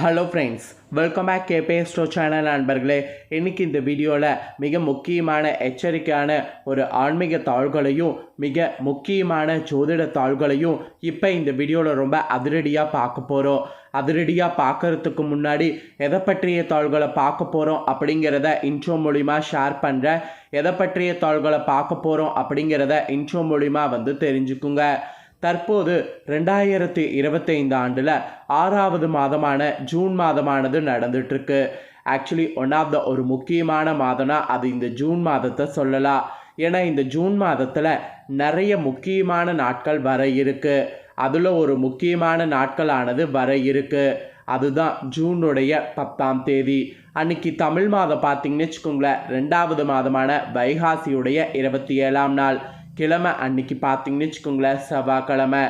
Hello friends welcome back கேபே ஸ்டோ channel நண்பர்களே. இன்றைக்கி இந்த வீடியோவில் மிக முக்கியமான எச்சரிக்கையான ஒரு ஆன்மீக தாள்களையும் மிக முக்கியமான ஜோதிட தாள்களையும் இப்போ இந்த வீடியோவில் ரொம்ப அதிரடியாக பார்க்க போகிறோம் அதிரடியாக பார்க்கறதுக்கு முன்னாடி எதை பற்றிய தாள்களை பார்க்க போகிறோம் அப்படிங்கிறத இன்ட்ரோ மூலிமா ஷேர் பண்ணுறேன் எதை பற்றிய தாள்களை பார்க்க போகிறோம் அப்படிங்கிறத இன்ட்ரோ மூலிமா வந்து தெரிஞ்சுக்குங்க. தற்போது ரெண்டாயிரத்தி இருபத்தைந்து ஆண்டில் ஆறாவது மாதமான ஜூன் மாதமானது நடந்துட்டுருக்கு ஆக்சுவலி ஒன் ஆஃப் த ஒரு முக்கியமான மாதம்னா அது இந்த ஜூன் மாதத்தை சொல்லலாம் ஏன்னா இந்த ஜூன் மாதத்தில் நிறைய முக்கியமான நாட்கள் வர இருக்கு. அதில் ஒரு முக்கியமான நாட்களானது வர இருக்குது அதுதான் ஜூனுடைய பத்தாம் தேதி. அன்னைக்கு தமிழ் மாதம் பார்த்தீங்கன்னு வச்சுக்கோங்களேன் ரெண்டாவது மாதமான வைகாசியுடைய இருபத்தி ஏழாம் நாள். கிழமை அன்னைக்கு பார்த்தீங்கன்னு வச்சுக்கோங்களேன் செவ்வாய்க்கிழமை.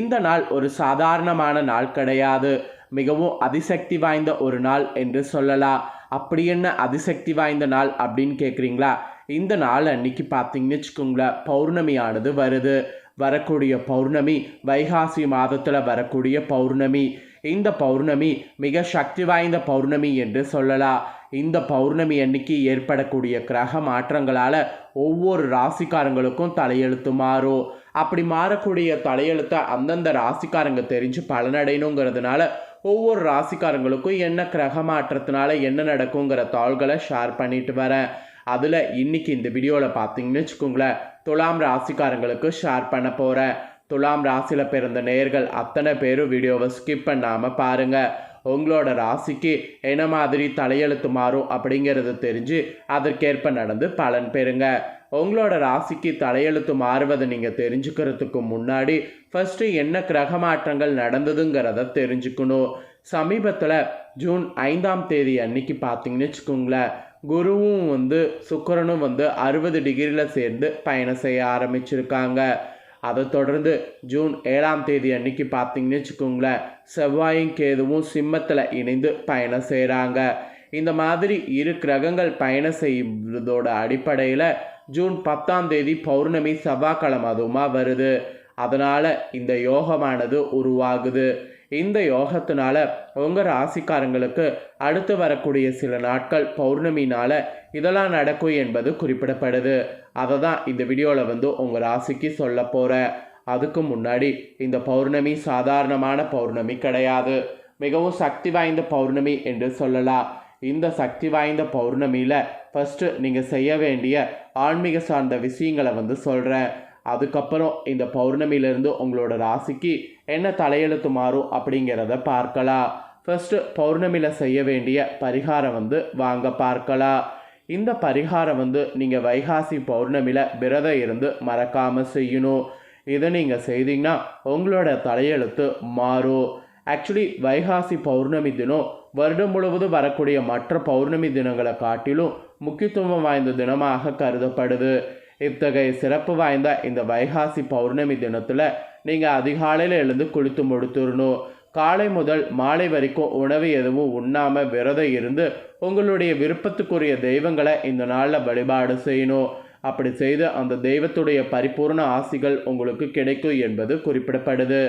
இந்த நாள் ஒரு சாதாரணமான நாள் கிடையாது. மிகவும் அதிசக்தி வாய்ந்த ஒரு நாள் என்று சொல்லலாம். அப்படி என்ன அதிசக்தி வாய்ந்த நாள் அப்படின்னு கேட்குறீங்களா இந்த நாள் அன்னைக்கு பார்த்தீங்கன்னு வச்சுக்கோங்களேன் பௌர்ணமியானது வருது. வரக்கூடிய பௌர்ணமி வைகாசி மாதத்தில் வரக்கூடிய பௌர்ணமி. இந்த பௌர்ணமி மிக சக்தி வாய்ந்த பௌர்ணமி என்று சொல்லலாம். இந்த பௌர்ணமி அன்னைக்கு ஏற்படக்கூடிய கிரக மாற்றங்களால் ஒவ்வொரு ராசிக்காரங்களுக்கும் தலையெழுத்து மாறும். அப்படி மாறக்கூடிய தலையெழுத்தை அந்தந்த ராசிக்காரங்க தெரிஞ்சு பலனடையணுங்கிறதுனால ஒவ்வொரு ராசிக்காரங்களுக்கும் என்ன கிரக மாற்றத்தினால என்ன நடக்குங்கிற தாள்களை ஷேர் பண்ணிட்டு வரேன். அதில் இன்னைக்கு இந்த வீடியோவில் பார்த்தீங்கன்னு வச்சுக்கோங்களேன் துலாம் ராசிக்காரங்களுக்கு ஷேர் பண்ண போகிறேன் துலாம் ராசியில் பிறந்த நேர்கள் அத்தனை பேரும் வீடியோவை ஸ்கிப் பண்ணாமல் பாருங்கள் உங்களோட ராசிக்கு என்ன மாதிரி தலையெழுத்து மாறும் அப்படிங்கிறது தெரிஞ்சு அதற்கேற்ப நடந்து பலன் பெறுங்க. உங்களோட ராசிக்கு தலையெழுத்து மாறுவதை நீங்கள் தெரிஞ்சுக்கிறதுக்கு முன்னாடி ஃபஸ்ட்டு என்ன கிரக மாற்றங்கள் நடந்ததுங்கிறத தெரிஞ்சுக்கணும். சமீபத்தில் ஜூன் ஐந்தாம் தேதி அன்னைக்கு பார்த்தீங்கன்னு வச்சுக்கோங்களேன் குருவும் வந்து சுக்கரனும் வந்து அறுபது டிகிரியில் சேர்ந்து பயணம் செய்ய ஆரம்பிச்சிருக்காங்க. அதை தொடர்ந்து ஜூன் ஏழாம் தேதி அன்னைக்கு பார்த்தீங்கன்னு வச்சுக்கோங்களேன் செவ்வாயும் கேதுவும் சிம்மத்தில் இணைந்து பயணம் செய்கிறாங்க இந்த மாதிரி இரு கிரகங்கள் பயணம் செய்வதோட அடிப்படையில் ஜூன் பத்தாம் தேதி பௌர்ணமி செவ்வாய்க்கிழமை அதுவுமா வருது. அதனால் இந்த யோகமானது உருவாகுது. இந்த யோகத்தினால உங்கள் ராசிக்காரங்களுக்கு அடுத்து வரக்கூடிய சில நாட்கள் பௌர்ணமினால் இதெல்லாம் நடக்கும் என்பது குறிப்பிடப்படுது. அதை தான் இந்த வீடியோவில் வந்து உங்கள் ராசிக்கு சொல்ல போகிறேன் அதுக்கு முன்னாடி இந்த பௌர்ணமி சாதாரணமான பௌர்ணமி கிடையாது. மிகவும் சக்தி வாய்ந்த பௌர்ணமி என்று சொல்லலாம். இந்த சக்தி வாய்ந்த பௌர்ணமியில் ஃபஸ்ட்டு நீங்கள் செய்ய வேண்டிய ஆன்மீக சார்ந்த விஷயங்களை வந்து சொல்கிறேன் அதுக்கப்புறம் இந்த பௌர்ணமியிலேருந்து உங்களோட ராசிக்கு என்ன தலையெழுத்து மாறும் அப்படிங்கிறத பார்க்கலாம். ஃபஸ்ட்டு பௌர்ணமியில் செய்ய வேண்டிய பரிகாரம் வந்து வாங்க பார்க்கலாம். இந்த பரிகாரம் வந்து நீங்கள் வைகாசி பௌர்ணமியில் விரதம் இருந்து மறக்காமல் செய்யணும். இதை நீங்கள் செய்தீங்கன்னா உங்களோட தலையெழுத்து மாறும். ஆக்சுவலி வைகாசி பௌர்ணமி தினம் வருடம் முழுவதும் வரக்கூடிய மற்ற பௌர்ணமி தினங்களை காட்டிலும் முக்கியத்துவம் வாய்ந்த தினமாக கருதப்படுது. இத்தகைய சிறப்பு வாய்ந்த இந்த வைகாசி பௌர்ணமி தினத்தில் நீங்கள் அதிகாலையில் எழுந்து குளித்து முடித்துடணும். காலை முதல் மாலை வரைக்கும் உணவு எதுவும் உண்ணாமல் விரதம் இருந்து உங்களுடைய விருப்பத்துக்குரிய தெய்வங்களை இந்த நாளில் வழிபாடு செய்யணும். அப்படி செய்து அந்த தெய்வத்துடைய பரிபூர்ண ஆசிகள் உங்களுக்கு கிடைக்கும் என்பது குறிப்பிடப்படுது.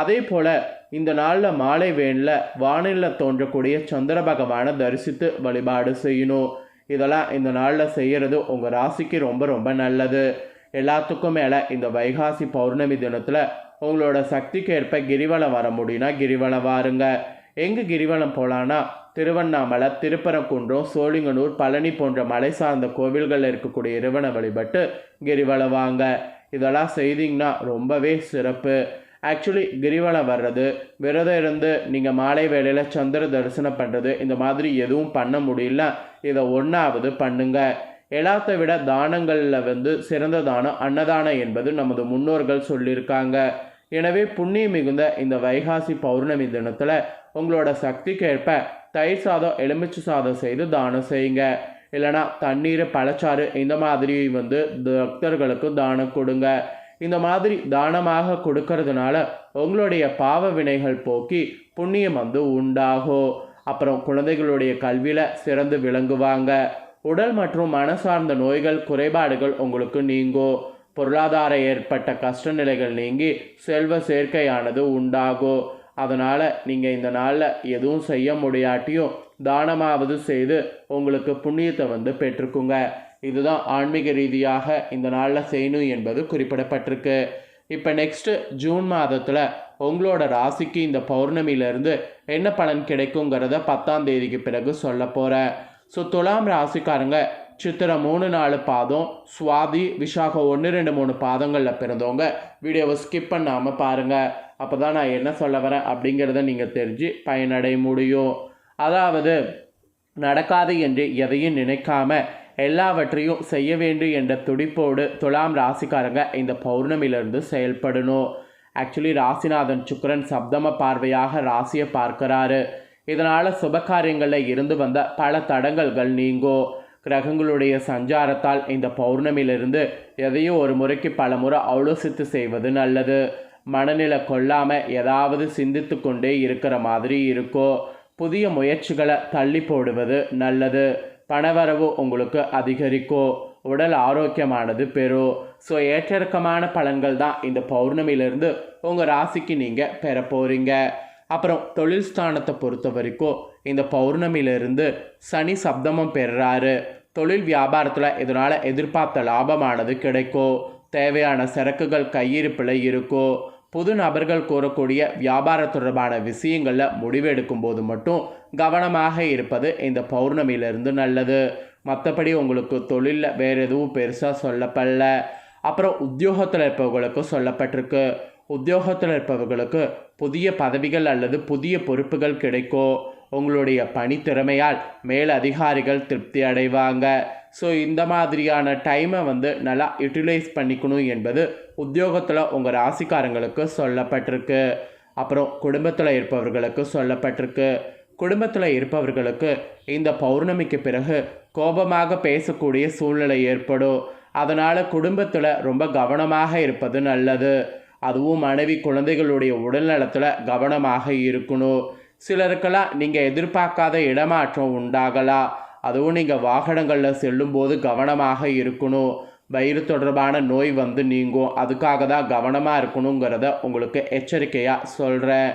அதே போல் இந்த நாளில் மாலை வேனில் வானிலில் தோன்றக்கூடிய சந்திர பகவானை தரிசித்து வழிபாடு செய்யணும். இதெல்லாம் இந்த நாளில் செய்கிறது உங்கள் ராசிக்கு ரொம்ப ரொம்ப நல்லது. எல்லாத்துக்கும் மேலே இந்த வைகாசி பௌர்ணமி தினத்தில் உங்களோட சக்திக்கு ஏற்ப கிரிவலம் வர முடியும்னா கிரிவலம் வாருங்க. எங்கே கிரிவலம் போகலான்னா திருவண்ணாமலை திருப்பரங்குன்றம் சோழிங்கனூர் பழனி போன்ற மலை சார்ந்த கோவில்களில் இருக்கக்கூடிய இறைவனை வழிபட்டு கிரிவலம் வாங்க இதெல்லாம் செய்தீங்கன்னா ரொம்பவே சிறப்பு. ஆக்சுவலி கிரிவலம் வர்றது விரதம் இருந்து நீங்கள் மாலை வேளையில் சந்திர தரிசனம் பண்ணுறது இந்த மாதிரி எதுவும் பண்ண முடியல. இதை ஒன்றாவது பண்ணுங்க. எல்லாத்தை விட தானங்களில் வந்து சிறந்த தானம் அன்னதானம் என்பது நமது முன்னோர்கள் சொல்லியிருக்காங்க. எனவே புண்ணியம் மிகுந்த இந்த வைகாசி பௌர்ணமி தினத்தில் உங்களோட சக்திக்கேற்ப தயிர் சாதம் எலுமிச்சை சாதம் செய்து தானம் செய்யுங்க. இல்லைனா தண்ணீர் பழச்சாறு இந்த மாதிரி வந்து பக்தர்களுக்கு தானம் கொடுங்க. இந்த மாதிரி தானமாக கொடுக்கறதுனால உங்களுடைய பாவ வினைகள் போக்கி புண்ணியம் வந்து உண்டாகும். அப்புறம் குழந்தைகளுடைய கல்வியில் சிறந்து விளங்குவாங்க. உடல் மற்றும் மன சார்ந்த நோய்கள் குறைபாடுகள் உங்களுக்கு நீங்கும். பொருளாதார ஏற்பட்ட கஷ்ட நிலைகள் நீங்கி செல்வ சேர்க்கையானது உண்டாகும். அதனால் நீங்கள் இந்த நாளில் எதுவும் செய்ய முடியாட்டியும் தானமாவது செய்து உங்களுக்கு புண்ணியத்தை வந்து பெற்றுக்குங்க. இதுதான் ஆன்மீக ரீதியாக இந்த நாளில் செய்யணும் என்பது குறிப்பிடப்பட்டிருக்கு. இப்போ நெக்ஸ்ட்டு ஜூன் மாதத்தில் உங்களோட ராசிக்கு இந்த பௌர்ணமியிலேருந்து என்ன பலன் கிடைக்குங்கிறத பத்தாம் தேதிக்கு பிறகு சொல்ல போகிறேன் ஸோ துலாம் ராசிக்காரங்க சித்திரை மூணு நாலு பாதம் சுவாதி விசாகம் ஒன்று ரெண்டு மூணு பாதங்களில் பிறந்தவங்க வீடியோவை ஸ்கிப் பண்ணாமல் பாருங்கள் அப்போ தான் நான் என்ன சொல்ல வரேன் அப்படிங்கிறத நீங்கள் தெரிஞ்சு பயனடைய முடியும் அதாவது நடக்காது என்று எதையும் நினைக்காம எல்லாவற்றையும் செய்ய வேண்டும் என்ற துடிப்போடு துலாம் ராசிக்காரங்க இந்த பௌர்ணமியிலிருந்து செயல்படணும். ஆக்சுவலி ராசிநாதன் சுக்கரன் சப்தம பார்வையாக ராசியை பார்க்கிறாரு. இதனால் சுபகாரியங்களில் இருந்து வந்த பல தடங்கல்கள் நீங்கோ. கிரகங்களுடைய சஞ்சாரத்தால் இந்த பௌர்ணமியிலிருந்து எதையும் ஒரு முறைக்கு பல முறை ஆலோசித்து செய்வது நல்லது. மனநிலை கொள்ளாமல் ஏதாவது சிந்தித்து கொண்டே இருக்கிற மாதிரி இருக்கோ புதிய முயற்சிகளை தள்ளி போடுவது நல்லது. பணவரவு உங்களுக்கு அதிகரிக்கும் உடல் ஆரோக்கியமானது பெறும் ஸோ ஏற்றிறக்கமான பலன்கள் தான் இந்த பௌர்ணமியிலிருந்து உங்கள் ராசிக்கு நீங்கள் பெற போகிறீங்க அப்புறம் தொழில் ஸ்தானத்தை பொறுத்த வரைக்கும் இந்த பௌர்ணமியிலிருந்து சனி சப்தமம் பெறுறாரு தொழில் வியாபாரத்தில் இதனால் எதிர்பார்த்த லாபமானது கிடைக்கும் தேவையான சரக்குகள் கையிருப்பில் இருக்கும் புது நபர்கள் கூறக்கூடிய வியாபார தொடர்பான விஷயங்களில் முடிவெடுக்கும் போது மட்டும் கவனமாக இருப்பது இந்த பௌர்ணமியிலிருந்து நல்லது. மற்றபடி உங்களுக்கு தொழிலில் வேறு எதுவும் பெருசாக சொல்லப்படல. அப்புறம் உத்தியோகத்தில் இருப்பவர்களுக்கு சொல்லப்பட்டிருக்கு. உத்தியோகத்தில் இருப்பவர்களுக்கு புதிய பதவிகள் அல்லது புதிய பொறுப்புகள் கிடைக்கும். உங்களுடைய பணித்திறமையால் திறமையால் மேலதிகாரிகள் திருப்தி அடைவாங்க. ஸோ இந்த மாதிரியான டைமை வந்து நல்லா யூட்டிலைஸ் பண்ணிக்கணும் என்பது உத்தியோகத்தில் உங்கள் ராசிக்காரங்களுக்கு சொல்லப்பட்டிருக்கு. அப்புறம் குடும்பத்தில் இருப்பவர்களுக்கு சொல்லப்பட்டிருக்கு. குடும்பத்தில் இருப்பவர்களுக்கு இந்த பௌர்ணமிக்கு பிறகு கோபமாக பேசக்கூடிய சூழ்நிலை ஏற்படும். அதனால் குடும்பத்தில் ரொம்ப கவனமாக இருப்பது நல்லது. அதுவும் மனைவி குழந்தைகளுடைய உடல்நலத்தில் கவனமாக இருக்கணும். சிலருக்கெல்லாம் நீங்கள் எதிர்பார்க்காத இடமாற்றம் உண்டாகலாம். அதுவும் நீங்கள் வாகனங்களில் செல்லும்போது கவனமாக இருக்கணும். வயிறு தொடர்பான நோய் வந்து நீங்கும். அதுக்காக தான் கவனமாக இருக்கணுங்கிறத உங்களுக்கு எச்சரிக்கையாக சொல்கிறேன்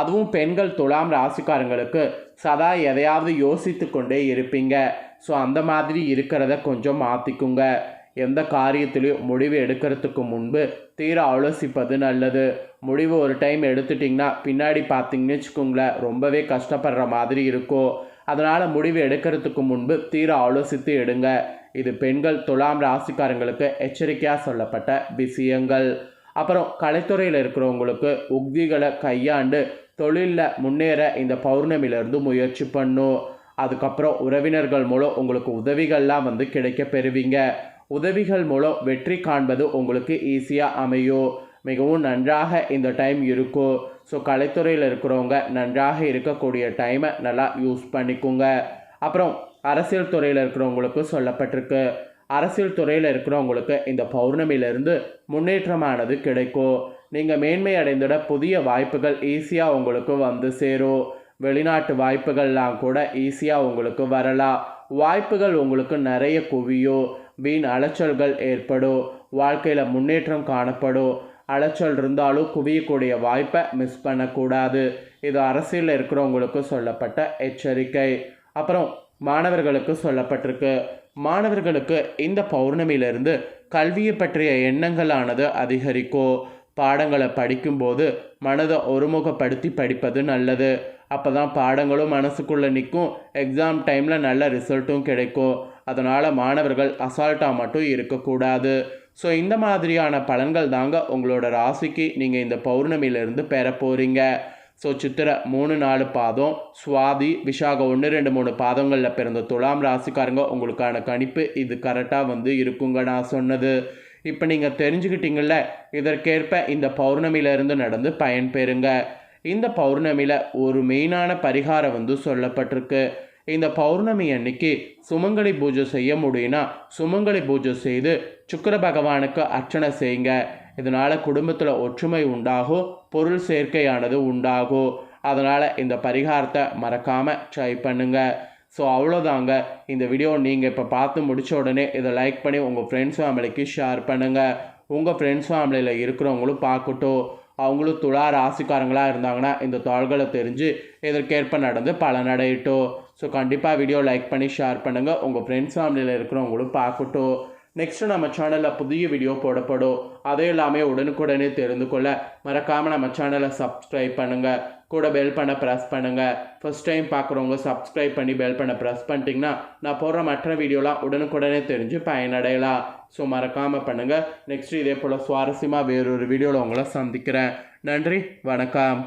அதுவும் பெண்கள் துலாம் ராசிக்காரங்களுக்கு சதா எதையாவது யோசித்து கொண்டே இருப்பீங்க. ஸோ அந்த மாதிரி இருக்கிறத கொஞ்சம் மாற்றிக்குங்க எந்த காரியத்திலையும் முடிவு எடுக்கிறதுக்கு முன்பு தீர ஆலோசிப்பது நல்லது. முடிவு ஒரு டைம் எடுத்துட்டிங்கன்னா பின்னாடி பார்த்தீங்கன்னு வச்சுக்கோங்களேன் ரொம்பவே கஷ்டப்படுற மாதிரி இருக்கும். அதனால் முடிவு எடுக்கிறதுக்கு முன்பு தீர ஆலோசித்து எடுங்க. இது பெண்கள் துலாம் ராசிக்காரங்களுக்கு எச்சரிக்கையாக சொல்லப்பட்ட விஷயங்கள். அப்புறம் கலைத்துறையில் இருக்கிறவங்களுக்கு உக்திகளை கையாண்டு தொழிலில் முன்னேற இந்த பௌர்ணமியிலேருந்து முயற்சி பண்ணும் அதுக்கப்புறம் உறவினர்கள் மூலம் உங்களுக்கு உதவிகள்லாம் வந்து கிடைக்க பெறுவீங்க. உதவிகள் மூலம் வெற்றி காண்பது உங்களுக்கு ஈஸியாக அமையும். மிகவும் நன்றாக இந்த டைம் இருக்கும் ஸோ கலைத்துறையில் இருக்கிறவங்க நன்றாக இருக்கக்கூடிய டைமை நல்லா யூஸ் பண்ணிக்கோங்க. அப்புறம் அரசியல் துறையில் இருக்கிறவங்களுக்கு சொல்லப்பட்டிருக்கு. அரசியல் துறையில் இருக்கிறவங்களுக்கு இந்த பௌர்ணமியிலிருந்து முன்னேற்றமானது கிடைக்கும் நீங்கள் மேன்மை அடைந்திட புதிய வாய்ப்புகள் ஈஸியாக உங்களுக்கு வந்து சேரும் வெளிநாட்டு வாய்ப்புகள்லாம் கூட ஈஸியாக உங்களுக்கு வரலாம். வாய்ப்புகள் உங்களுக்கு நிறைய குவியும் வீண் அலைச்சல்கள் ஏற்படும் வாழ்க்கையில் முன்னேற்றம் காணப்படும் அலைச்சல் இருந்தாலும் குவியக்கூடிய வாய்ப்பை மிஸ் பண்ணக்கூடாது. இது அரசியலில் இருக்கிறவங்களுக்கு சொல்லப்பட்ட எச்சரிக்கை. அப்புறம் மாணவர்களுக்கு சொல்லப்பட்டிருக்கு. மாணவர்களுக்கு இந்த பௌர்ணமியிலிருந்து கல்வியை பற்றிய எண்ணங்களானது அதிகரிக்கும் பாடங்களை படிக்கும்போது மனதை ஒருமுகப்படுத்தி படிப்பது நல்லது. அப்போ தான் பாடங்களும் மனசுக்குள்ளே நிற்கும். எக்ஸாம் டைமில் நல்ல ரிசல்ட்டும் கிடைக்கும். அதனால் மாணவர்கள் அசால்ட்டாக மட்டும் இருக்கக்கூடாது. ஸோ இந்த மாதிரியான பலன்கள் தாங்க உங்களோட ராசிக்கு நீங்கள் இந்த பௌர்ணமியிலிருந்து பெற போகிறீங்க ஸோ சித்திரை மூணு நாலு பாதம் சுவாதி விஷாகம் ஒன்று ரெண்டு மூணு பாதங்களில் பிறந்த துலாம் ராசிக்காரங்க உங்களுக்கான கணிப்பு இது கரெக்டாக வந்து இருக்குங்க நான் சொன்னது. இப்போ நீங்கள் தெரிஞ்சுக்கிட்டீங்கள இதற்கேற்ப இந்த பௌர்ணமியிலிருந்து நடந்து பயன்பெறுங்க. இந்த பௌர்ணமியில் ஒரு மெயினான பரிகாரம் வந்து சொல்லப்பட்டிருக்கு. இந்த பௌர்ணமி அன்னைக்கு சுமங்கலி பூஜை செய்ய முடியும்னா சுமங்கலி பூஜை செய்து சுக்கர பகவானுக்கு அர்ச்சனை செய்யுங்க. இதனால் குடும்பத்தில் ஒற்றுமை உண்டாகும் பொருள் சேர்க்கையானது உண்டாகும். அதனால் இந்த பரிகாரத்தை மறக்காமல் ட்ரை பண்ணுங்கள் ஸோ அவ்வளோதாங்க இந்த வீடியோ நீங்கள் இப்போ பார்த்து முடித்த உடனே இதை லைக் பண்ணி உங்கள் ஃப்ரெண்ட்ஸ் ஃபேமிலிக்கு ஷேர் பண்ணுங்கள் உங்கள் ஃப்ரெண்ட்ஸ் ஃபேமிலியில் இருக்கிறவங்களும் பார்க்கட்டும். அவங்களும் துலா ராசிக்காரங்களாக இருந்தாங்கன்னா இந்த தாள்களை தெரிஞ்சு இதற்கேற்ப நடந்து பலனடையட்டும். ஸோ கண்டிப்பாக வீடியோ லைக் பண்ணி ஷேர் பண்ணுங்கள் உங்கள் ஃப்ரெண்ட்ஸ் ஃபேமிலியில் இருக்கிறவங்களும் பார்க்கட்டும். நெக்ஸ்ட்டு நம்ம சேனலில் புதிய வீடியோ போடப்படும். அதே எல்லாமே உடனுக்குடனே தெரிந்து கொள்ள மறக்காமல் நம்ம சேனலை சப்ஸ்கிரைப் பண்ணுங்கள் கூட பெல் பண்ண ப்ரெஸ் பண்ணுங்கள் ஃபஸ்ட் டைம் பார்க்குறவங்க சப்ஸ்கிரைப் பண்ணி பெல் பண்ண ப்ரெஸ் பண்ணிட்டீங்கன்னா நான் போடுற மற்ற வீடியோலாம் உடனுக்குடனே தெரிஞ்சு பயனடையலாம். ஸோ மறக்காமல் பண்ணுங்கள் நெக்ஸ்ட் இதே போல் சுவாரஸ்யமாக வேறொரு வீடியோவில் உங்களை சந்திக்கிறேன். நன்றி வணக்கம்.